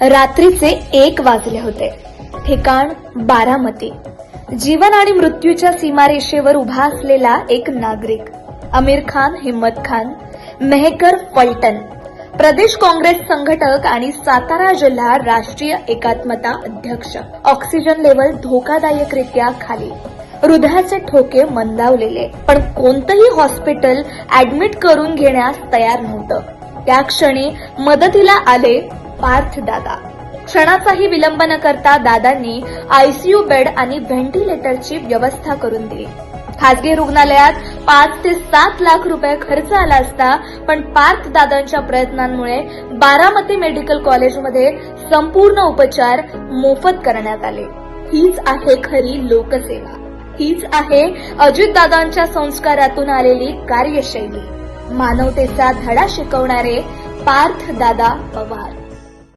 रात्रीचे एक वाजले होते. ठिकाण बारामती. जीवन आणि मृत्यूच्या सीमारेषेवर उभा असलेला एक नागरिक आमिर खान हिम्मत खान मेहकर पलटण प्रदेश काँग्रेस संघटक आणि सातारा जिल्हा राष्ट्रीय एकात्मता अध्यक्ष. ऑक्सिजन लेवल धोकादायकरित्या खाली. हृदयाचे ठोके मंदावलेले. पण कोणतंही हॉस्पिटल ऍडमिट करून घेण्यास तयार नव्हतं. त्या क्षणी मदतीला आले पार्थ दादा. क्षणाचाही विलंब न करता दादांनी आयसीयू बेड आणि व्हेंटिलेटरची व्यवस्था करून दिली. खासगी रुग्णालयात पाच ते सात लाख रुपये खर्च आला असता पण पार्थ दादांच्या प्रयत्नांमुळे बारामती मेडिकल कॉलेजमध्ये संपूर्ण उपचार मोफत करण्यात आले. हीच आहे खरी लोकसेवा. हीच आहे अजितदादांच्या संस्कारातून आलेली कार्यशैली. मानवतेचा धडा शिकवणारे पार्थ दादा पवार.